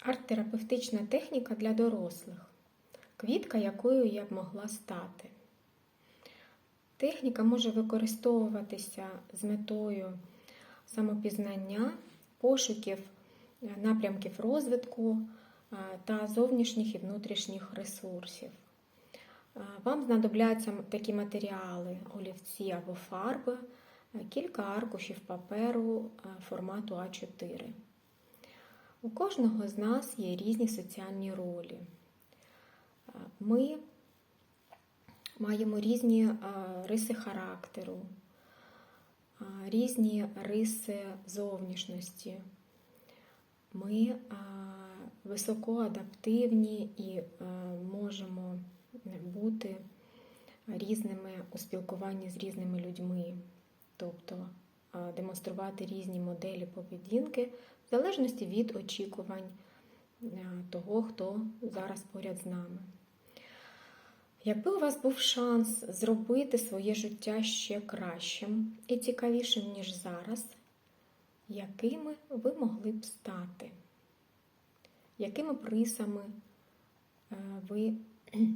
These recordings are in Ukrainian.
Арт-терапевтична техніка для дорослих. Квітка, якою я б могла стати. Техніка може використовуватися з метою самопізнання, пошуків е, напрямків розвитку е, та зовнішніх і внутрішніх ресурсів. Е, Вам знадобляться такі матеріали: олівці або фарби, кілька аркушів паперу формату А4. У кожного з нас є різні соціальні ролі. Е, Ми маємо різні е, риси характеру, е, різні риси зовнішності. Ми високоадаптивні і можемо бути різними у спілкуванні з різними людьми, тобто демонструвати різні моделі поведінки в залежності від очікувань е, того, хто зараз поряд з нами. Якби у вас був шанс зробити своє життя ще кращим і цікавішим, ніж зараз, якими ви могли б стати? Якими б рисами е, ви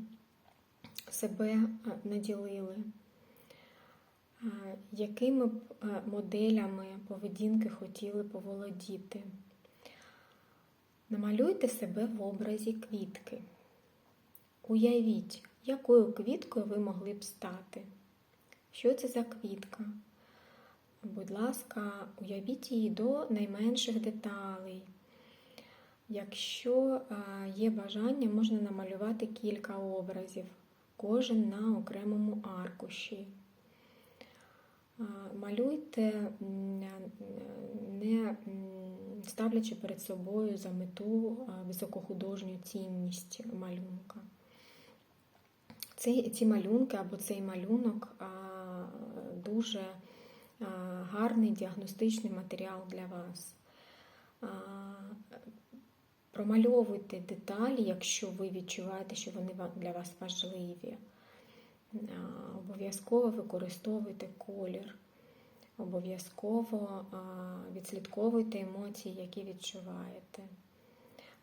себе е, наділили? Якими б е, моделями поведінки хотіли поволодіти? Намалюйте себе в образі квітки. Уявіть, якою квіткою ви могли б стати. Що це за квітка? Будь ласка, уявіть її до найменших деталей. Якщо е, є бажання, можна намалювати кілька образів, кожен на окремому аркуші. Малюйте, не ставлячи перед собою за мету високохудожню цінність малюнка. Ці, ці малюнки або цей малюнок дуже гарний діагностичний матеріал для вас. Промальовуйте деталі, якщо ви відчуваєте, що вони для вас важливі. Обов'язково використовуйте колір. Обов'язково відслідковуйте емоції, які відчуваєте.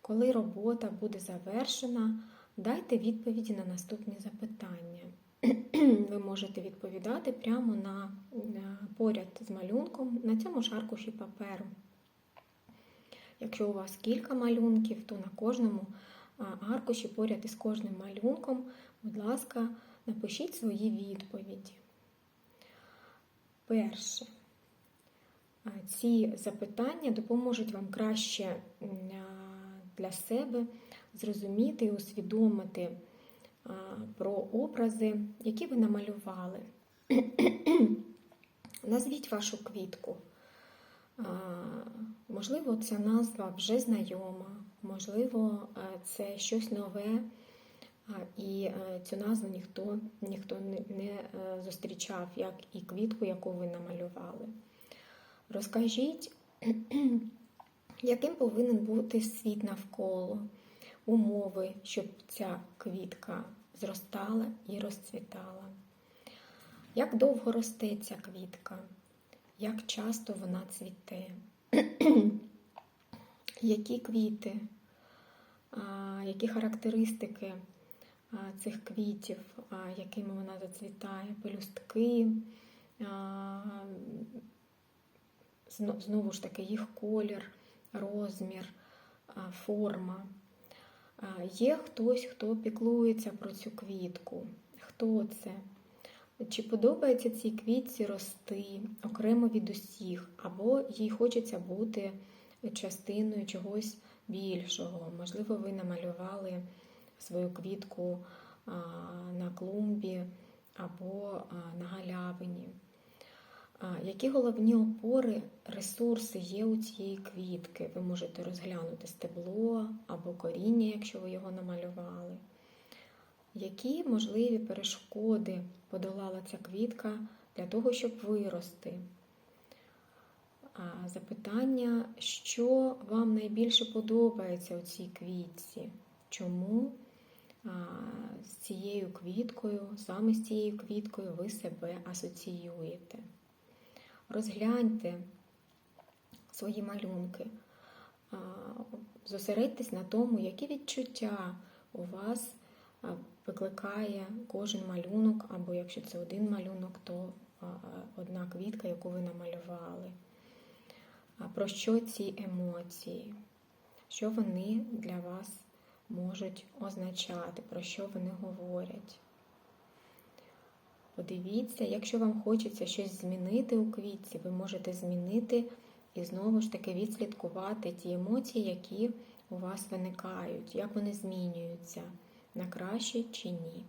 Коли робота буде завершена, дайте відповіді на наступні запитання. Ви можете відповідати прямо на, на поряд з малюнком на цьому ж аркуші паперу. Якщо у вас кілька малюнків, то на кожному аркуші поряд із кожним малюнком, будь ласка, напишіть свої відповіді. Перше. Ці запитання допоможуть вам краще для себе зрозуміти і усвідомити про образи, які ви намалювали. Назвіть вашу квітку. Можливо, ця назва вже знайома, можливо, це щось нове, і е, цю назву ніхто, ніхто не, е, зустрічав, як і квітку, яку ви намалювали. Розкажіть, яким повинен бути світ навколо, умови, щоб ця квітка зростала і розцвітала. Як довго росте ця квітка? Як часто вона цвіте? Які квіти, які характеристики цих квітів, якими вона зацвітає, пелюстки, знову ж таки, їх колір, розмір, форма. Є хтось, хто піклується про цю квітку. Хто це? Чи подобається цій квітці рости окремо від усіх, або їй хочеться бути частиною чогось більшого? Можливо, ви намалювали свою квітку на клумбі або на галявині. Які головні опори, ресурси є у цієї квітки? Ви можете розглянути стебло або коріння, якщо ви його намалювали. Які можливі перешкоди подолала ця квітка для того, щоб вирости? Запитання, що вам найбільше подобається у цій квітці? Чому з цією квіткою, саме з цією квіткою ви себе асоціюєте? Розгляньте свої малюнки. зосередьтесь на тому, які відчуття у вас викликає кожен малюнок, або якщо це один малюнок, то одна квітка, яку ви намалювали. Про що ці емоції? Що вони для вас можуть означати, про що вони говорять? Подивіться, якщо вам хочеться щось змінити у квітці, ви можете змінити і знову ж таки відслідкувати ті емоції, які у вас виникають, як вони змінюються на краще чи ні.